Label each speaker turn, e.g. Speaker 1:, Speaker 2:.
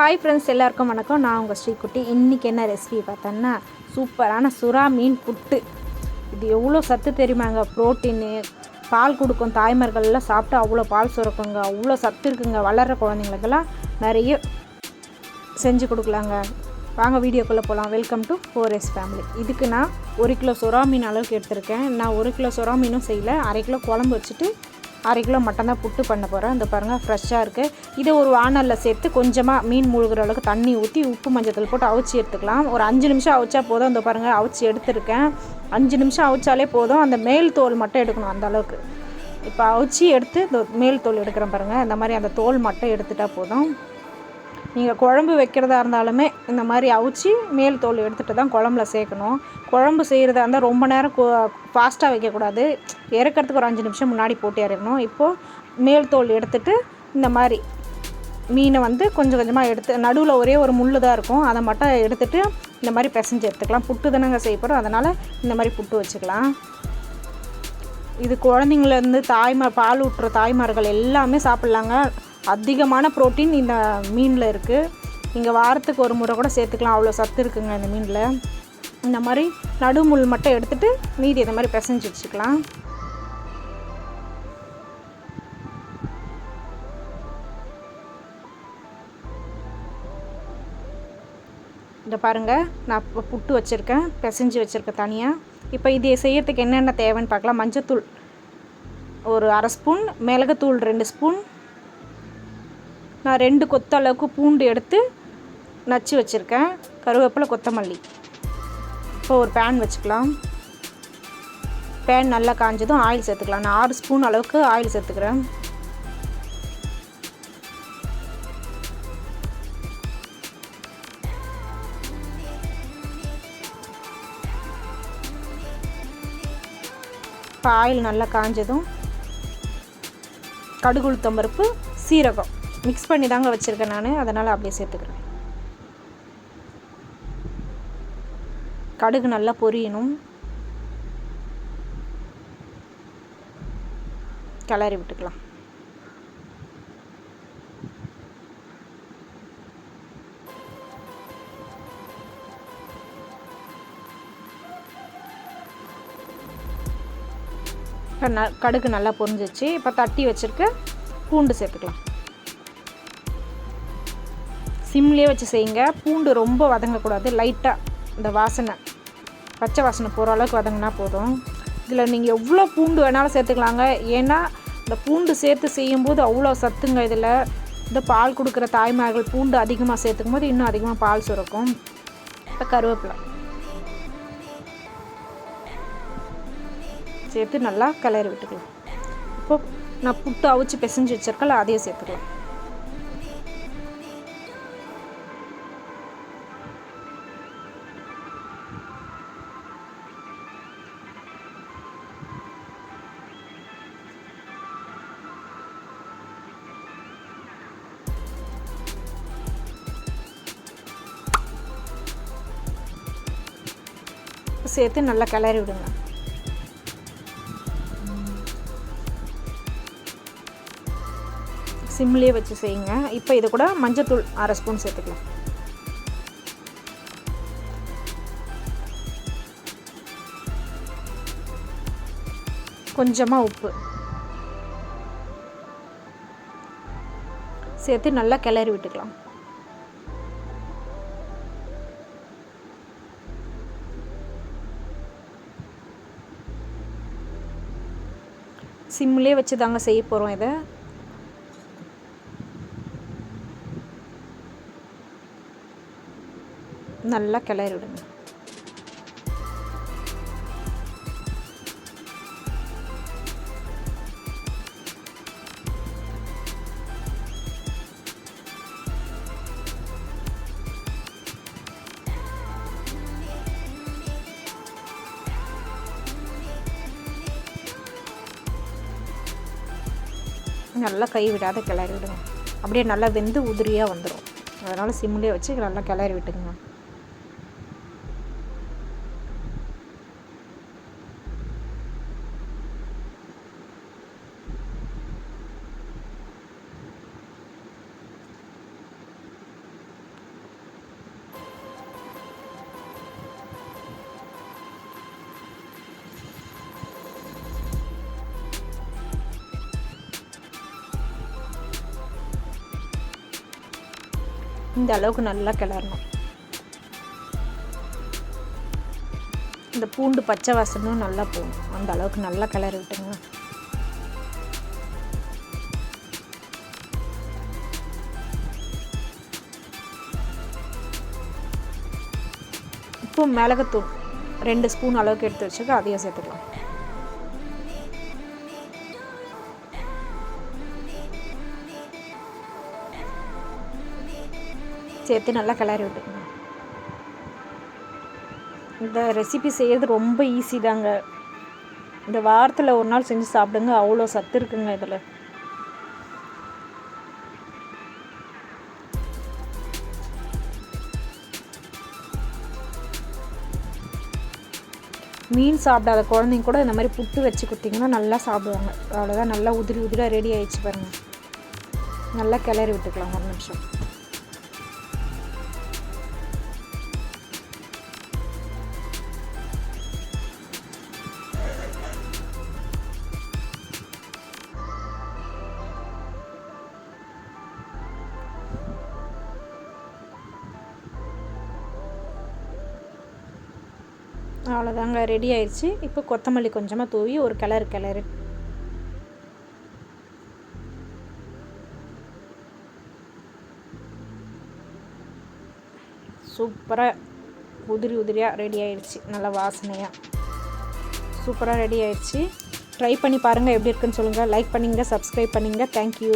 Speaker 1: Hi friends எல்லாருக்கும் வணக்கம். நான் உங்கள் ஸ்ரீக்குட்டி இன்றைக்கி என்ன ரெசிபி பார்த்தோன்னா சூப்பரான சுறா மீன் புட்டு. இது எவ்வளோ சத்து தெரியுமாங்க ப்ரோட்டீனு பால் கொடுக்கும் தாய்மார்கள்லாம் சாப்பிட்டு அவ்வளோ பால் சுரக்குங்க. அவ்வளோ சத்து இருக்குங்க. வளர்கிற குழந்தைங்களுக்கெல்லாம் நிறைய செஞ்சு கொடுக்கலாங்க. வாங்க வீடியோக்குள்ளே போகலாம் welcome to four S family இதுக்கு நான் ஒரு கிலோ சுறா மீன் அளவுக்கு எடுத்திருக்கேன். நான் ஒரு கிலோ சுறா மீனும் செய்யலை. அரை கிலோ குழம்பு வச்சுட்டு அரை கிலோ மட்டும் தான் புட்டு பண்ண போகிறேன் இந்த பாருங்கள் ஃப்ரெஷ்ஷாக இருக்குது இதை ஒரு வானலில் சேர்த்து கொஞ்சமாக மீன் முழுகிற அளவுக்கு தண்ணி ஊற்றி உப்பு மஞ்சத்தூள் போட்டு அவிச்சு எடுத்துக்கலாம். ஒரு அஞ்சு நிமிஷம் அவிச்சா போதும். இந்த பாருங்கள் அவிச்சு எடுத்திருக்கேன். அஞ்சு நிமிஷம் அவிச்சாலே போதும். அந்த மேல் தோல் மட்டும் எடுக்கணும் அந்த அளவுக்கு. இப்போ அவிச்சு எடுத்து இந்த மேல் தோல் எடுக்கிறேன் பாருங்கள் இந்த மாதிரி அந்த தோல் மட்டும் எடுத்துட்டா போதும். நீங்கள் குழம்பு வைக்கிறதா இருந்தாலுமே இந்த மாதிரி அவிச்சு மேல் தோல் எடுத்துகிட்டு தான் குழம்புல சேர்க்கணும். குழம்பு செய்கிறதா இருந்தால் ரொம்ப நேரம் ஃபாஸ்ட்டாக வைக்கக்கூடாது. இறக்கிறதுக்கு ஒரு அஞ்சு நிமிஷம் முன்னாடி போட்டு இறக்கணும் இப்போது மேல் தோல் எடுத்துட்டு இந்த மாதிரி மீனை வந்து கொஞ்சம் கொஞ்சமாக எடுத்து நடுவில் ஒரே ஒரு முள் தான் இருக்கும். அதை மட்டும் எடுத்துட்டு இந்த மாதிரி பிசைஞ்சு எடுத்துக்கலாம். புட்டு தானங்க செய்ய போகிறோம் அதனால் இந்த மாதிரி புட்டு வச்சுக்கலாம். இது குழந்தைங்கள்லேருந்து தாய்மார் பால் ஊட்டுற தாய்மார்கள் எல்லாமே சாப்பிட்லாங்க. அதிகமான புரோட்டீன் இந்த மீனில் இருக்குது நீங்கள் வாரத்துக்கு ஒரு முறை கூட சேர்த்துக்கலாம். அவ்வளோ சத்து இருக்குங்க இந்த மீனில். இந்த மாதிரி நடுமுள் மட்டும் எடுத்துகிட்டு மீதி இந்த மாதிரி பிசைஞ்சு வச்சுக்கலாம். இந்த பாருங்கள் நான் இப்போ புட்டு வச்சுருக்கேன். பிசைஞ்சு வச்சுருக்கேன் தனியாக இப்போ இது செய்யறதுக்கு என்னென்ன தேவைன்னு பார்க்கலாம். மஞ்சத்தூள் ஒரு அரை ஸ்பூன் மிளகுத்தூள் ரெண்டு ஸ்பூன் நான் ரெண்டு கொத்த அளவுக்கு பூண்டு எடுத்து நச்சு வச்சுருக்கேன். கருவேப்பிலை கொத்தமல்லி. இப்போ ஒரு பேன் வச்சுக்கலாம். பேன் நல்லா காஞ்சதும் ஆயில் சேர்த்துக்கலாம். நான் ஆறு ஸ்பூன் அளவுக்கு ஆயில் சேர்த்துக்கிறேன். இப்போ ஆயில் நல்லா காஞ்சதும் கடுகு சீரகம். மிக்ஸ் பண்ணி தாங்க வச்சுருக்கேன் நான். அதனால் அப்படியே சேர்த்துக்கிறேன். கடுகு நல்லா பொரியணும். கிளறி விட்டுக்கலாம். இப்போ ந கடுகு நல்லா பொரிஞ்சிச்சு. இப்போ தட்டி வச்சுருக்க பூண்டு சேர்த்துக்கலாம். சிம்லேயே வச்சு செய்யுங்க. பூண்டு ரொம்ப வதங்கக்கூடாது. லைட்டாக இந்த வாசனை பச்சை வாசனை போகிற அளவுக்கு வதங்கினா போதும். இதில் நீங்கள் எவ்வளோ பூண்டு வேணாலும் சேர்த்துக்கலாங்க. ஏன்னா இந்த பூண்டு சேர்த்து செய்யும்போது அவ்வளோ சத்துங்க இதில். இந்த பால் கொடுக்குற தாய்மார்கள் பூண்டு அதிகமாக சேர்த்துக்கும் போது இன்னும் அதிகமாக பால் சுரக்கும். இப்போ கருவேப்பிலை. சேர்த்து நல்லா கிளறி விட்டுக்கலாம். இப்போ நான் புட்டு அவிச்சு பிசைஞ்சு வச்சுருக்கல அதையும் சேர்த்துக்கலாம். சேர்த்து நல்லா கிளறி விடுங்க. சிம்லேயே வச்சு செய்யுங்க. இப்போ இது கூட மஞ்சத்தூள் அரை ஸ்பூன் சேர்த்துக்கலாம். கொஞ்சமாக உப்பு. சேர்த்து நல்லா கிளறி விட்டுக்கலாம். சிம்லேயே வச்சு தாங்க செய்ய போகிறோம் இதை. நல்லா கிளறி விடுங்க நல்லா கை விடாத கிளறி விடுங்க அப்படியே நல்லா வெந்து உதிரியாக வந்துடும் அதனால் சிம்லேயே வச்சு நல்லா கிளறி விட்டுங்க இந்த அளவுக்கு நல்லா கிளறணும். இந்த பூண்டு பச்சை வாசனும் நல்லா போகும் அந்த அளவுக்கு நல்லா கிளறி விட்டுங்க. இப்போ மிளகுத்தூள் ரெண்டு ஸ்பூன் அளவுக்கு எடுத்து வச்சுக்க அதையும் சேர்த்துக்கலாம். சேர்த்து நல்லா கிளறி விட்டுக்கணும் இந்த ரெசிபி செய்கிறது ரொம்ப ஈஸி தாங்க. இந்த வாரத்தில் ஒரு நாள் செஞ்சு சாப்பிடுங்க. அவ்வளோ சத்து இருக்குங்க இதில். மீன் சாப்பிடாத குழந்தைங்க கூட இந்த மாதிரி புட்டு வச்சு கொடுத்தீங்கன்னா நல்லா சாப்பிடுவாங்க. அவ்வளோதான் நல்லா உதிரி உதிராக ரெடி ஆயிடுச்சு பாருங்கள் நல்லா கிளறி விட்டுக்கலாம் ஒரு நிமிஷம். அவ்வளோதாங்க ரெடி ஆயிடுச்சு. இப்போ கொத்தமல்லி கொஞ்சமாக தூவி ஒரு கிளறு கிளறு. சூப்பராக உதிரி உதிரியாக ரெடி ஆயிடுச்சு. நல்லா வாசனையாக சூப்பராக ரெடி ஆயிடுச்சு. ட்ரை பண்ணி பாருங்கள் எப்படி இருக்குன்னு சொல்லுங்கள் லைக் பண்ணிங்க சப்ஸ்கிரைப் பண்ணிங்க. தேங்க்யூ